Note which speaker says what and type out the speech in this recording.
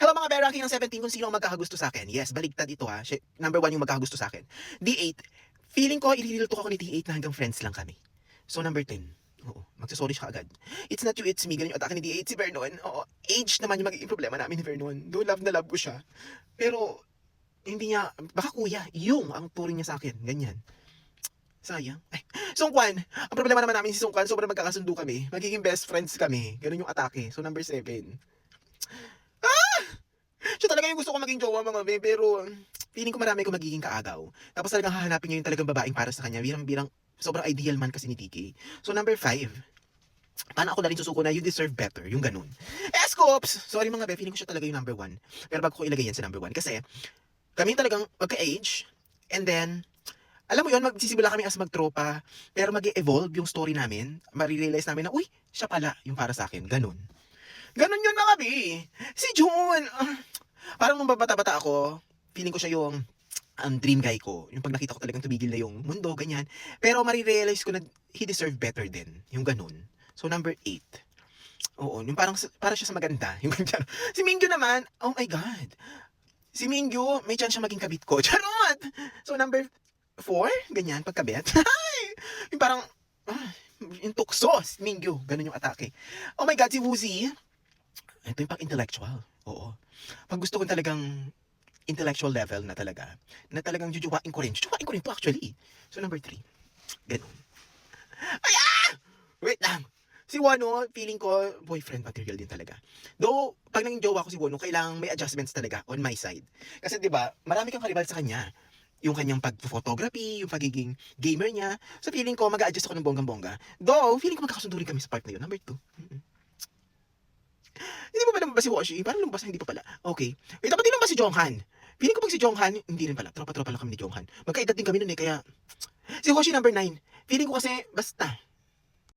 Speaker 1: Hello mga bear ng 17 kung sino ang magkakagusto sa akin. Yes, baligtad ito ha. Number 1 yung magkakagusto sa akin. D8, feeling ko i-reveal to ako ni D8 na hanggang friends lang kami. So number 10, oo, magsasorry siya agad. It's not you, it's me. Ganun yung atake ni D8 si Vernon. Oo, age naman yung magiging problema namin ni Vernon. Do love na love ko siya. Pero, hindi niya, baka kuya, yung ang turing niya sa akin. Ganyan. Sayang. Ay, Sungkwan. Ang problema naman namin si Sungkwan, sobrang magkakasundo kami. Magiging best friends kami. Ganun yung atake. So number 7. Talaga yung gusto ko maging jowa mga be, pero um, feeling ko marami ko magiging kaagaw. Tapos talagang hahanapin niya yung talagang babaeng para sa kanya. Bilang, bilang sobrang ideal man kasi ni TK. So number 5. Paano ako na rin susuko na you deserve better, yung ganun. Scoops! Sorry mga be, feeling ko siya talaga yung number 1. Pero bago ko ilagay yan sa number 1. Kasi, kami talagang magka-age, and then, alam mo yun, magsisimula kami as magtropa, pero mag evolve yung story namin. Marirealize namin na, uy, siya pala yung para sa akin. Ganun. Ganun yun mga bi. Si June, ah, parang nung bata-bata ako, feeling ko siya yung ang dream guy ko. Yung pag nakita ko talagang tumigil na yung mundo, ganyan. Pero marirealize ko na he deserve better din. Yung ganun. So number 8. Oo, yung parang para siya sa maganda. Yung ganyan. Si Mingyu naman, oh my God. Si Mingyu, may chance siya maging kabit ko. Charot! So number 4, ganyan, pagkabit. Yung parang, ah, yung tukso, si Mingyu. Ganun yung atake. Oh my God, si Woozy. Ito yung pang intellectual. Oo. Pag gusto ko talagang intellectual level na talaga, na talagang jujuwain ko rin. Jujuwain ko rin to actually. So number 3. Ganun. Ay, ah! Wait lang. Si Wano, feeling ko, boyfriend material din talaga. Though, pag naging jowa ko si Wano, kailangan may adjustments talaga on my side. Kasi 'di ba marami kang karibal sa kanya. Yung kanyang pag-photography, yung pagiging gamer niya. So feeling ko, mag adjust ako ng bonggang-bongga. Though, feeling ko magkakasundo rin kami sa part na yun. Number 2. Hindi pa ba si Washi? Parang lumabas na hindi pa pala. Okay. Wait, dapat din lumabas si Jonghan. Feeling ko pag si Jonghan, hindi rin pala. Tropa-tropa lang kami ni Jonghan. Magkaedad din kami nun eh, kaya... Si Hoshi number 9. Feeling ko kasi, basta.